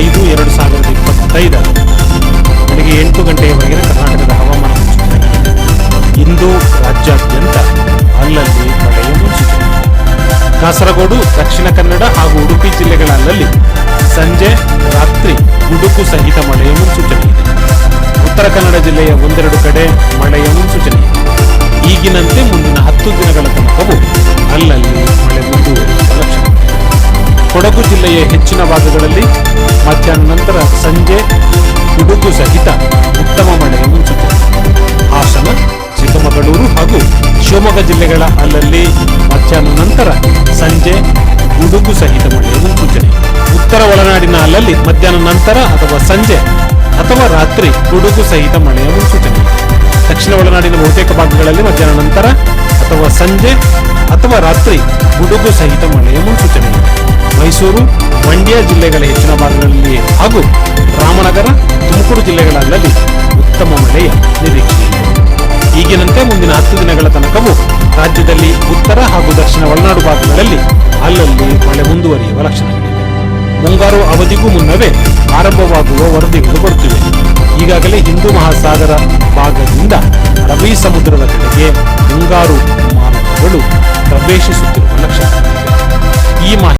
ಐದು ಎರಡು ಸಾವಿರದ ಇಪ್ಪತ್ತೈದು ಬೆಳಗ್ಗೆ ಎಂಟು ಗಂಟೆಯವರೆಗಿನ ಕರ್ನಾಟಕದ ಹವಾಮಾನ ಮುನ್ಸೂಚನೆ. ಇಂದು ರಾಜ್ಯಾದ್ಯಂತ ಅಲ್ಲಲ್ಲಿ ಮಳೆಯ ಮುನ್ಸೂಚನೆ. ಕಾಸರಗೋಡು, ದಕ್ಷಿಣ ಕನ್ನಡ ಹಾಗೂ ಉಡುಪಿ ಜಿಲ್ಲೆಗಳ ಸಂಜೆ, ರಾತ್ರಿ ಗುಡುಕು ಸಹಿತ ಮಳೆಯ ಮುನ್ಸೂಚನೆ ಇದೆ. ಉತ್ತರ ಕನ್ನಡ ಜಿಲ್ಲೆಯ ಒಂದೆರಡು ಕಡೆ ಮಳೆಯ ಮುನ್ಸೂಚನೆ ಕೊಡಗು ಜಿಲ್ಲೆಯ ಹೆಚ್ಚಿನ ಭಾಗಗಳಲ್ಲಿ ಮಧ್ಯಾಹ್ನ ನಂತರ ಸಂಜೆ ಗುಡುಗು ಸಹಿತ ಉತ್ತಮ ಮಳೆಯ ಮುನ್ಸೂಚನೆ. ಹಾಸನ, ಚಿಕ್ಕಮಗಳೂರು ಹಾಗೂ ಶಿವಮೊಗ್ಗ ಜಿಲ್ಲೆಗಳ ಅಲ್ಲಲ್ಲಿ ಮಧ್ಯಾಹ್ನ ನಂತರ ಸಂಜೆ ಗುಡುಗು ಸಹಿತ ಮಳೆಯ ಮುನ್ಸೂಚನೆ. ಉತ್ತರ ಒಳನಾಡಿನ ಅಲ್ಲಲ್ಲಿ ಮಧ್ಯಾಹ್ನ ನಂತರ ಅಥವಾ ಸಂಜೆ ಅಥವಾ ರಾತ್ರಿ ಗುಡುಗು ಸಹಿತ ಮಳೆಯ ಮುನ್ಸೂಚನೆ. ದಕ್ಷಿಣ ಒಳನಾಡಿನ ಬಹುತೇಕ ಭಾಗಗಳಲ್ಲಿ ಮಧ್ಯಾಹ್ನ ನಂತರ ಅಥವಾ ಸಂಜೆ ಅಥವಾ ರಾತ್ರಿ ಗುಡುಗು ಸಹಿತ ಮಳೆಯ ಮುನ್ಸೂಚನೆ. ಮೈಸೂರು, ಮಂಡ್ಯ ಜಿಲ್ಲೆಗಳ ಹೆಚ್ಚಿನ ಭಾಗಗಳಲ್ಲಿ ಹಾಗೂ ರಾಮನಗರ, ತುಮಕೂರು ಜಿಲ್ಲೆಗಳಲ್ಲಿ ಉತ್ತಮ ಮಳೆಯ ನಿರೀಕ್ಷೆ ಈಗಿನಂತೆ ಮುಂದಿನ ಹತ್ತು ದಿನಗಳ ತನಕವೂ ರಾಜ್ಯದಲ್ಲಿ ಉತ್ತರ ಹಾಗೂ ದಕ್ಷಿಣ ಒಳನಾಡು ಭಾಗಗಳಲ್ಲಿ ಅಲ್ಲಲ್ಲಿ ಮಳೆ ಮುಂದುವರಿಯುವ ಲಕ್ಷಣಗಳಿವೆ. ಮುಂಗಾರು ಅವಧಿಗೂ ಮುನ್ನವೇ ಆರಂಭವಾಗುವ ವರದಿಗಳು ಬರುತ್ತಿವೆ. ಈಗಾಗಲೇ ಹಿಂದೂ ಮಹಾಸಾಗರ ಭಾಗದಿಂದ ರವಿ ಸಮುದ್ರದ ಕಡೆಗೆ ಮುಂಗಾರು ಮಾರುತಗಳು ಪ್ರವೇಶಿಸುತ್ತಿರುವ ಲಕ್ಷಣಗಳಿವೆ. ಈ ಮಾಹಿತಿ